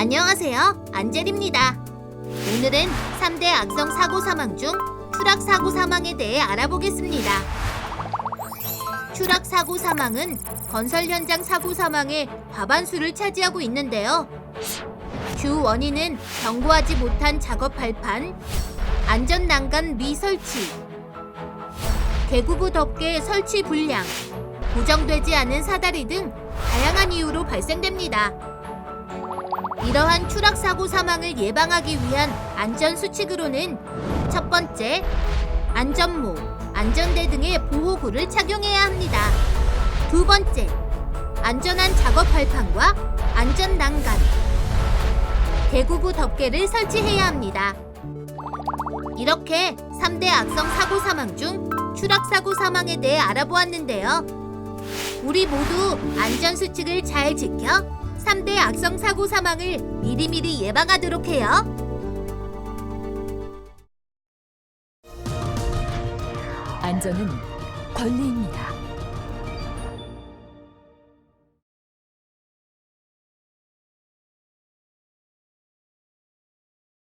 안녕하세요. 안젤입니다. 오늘은 3대 악성 사고 사망 중 추락 사고 사망에 대해 알아보겠습니다. 추락 사고 사망은 건설 현장 사고 사망의 과반수를 차지하고 있는데요. 주 원인은 경고하지 못한 작업 발판, 안전 난간 미설치, 개구부 덮개 설치 불량, 고정되지 않은 사다리 등 다양한 이유로 발생됩니다. 이러한 추락 사고 사망을 예방하기 위한 안전 수칙으로는 첫 번째, 안전모, 안전대 등의 보호구를 착용해야 합니다. 두 번째, 안전한 작업 발판과 안전 난간, 개구부 덮개를 설치해야 합니다. 이렇게 3대 악성 사고 사망 중 추락 사고 사망에 대해 알아보았는데요. 우리 모두 안전 수칙을 잘 지켜 3대 악성 사고 사망을 미리미리 예방하도록 해요. 안전은 권리입니다.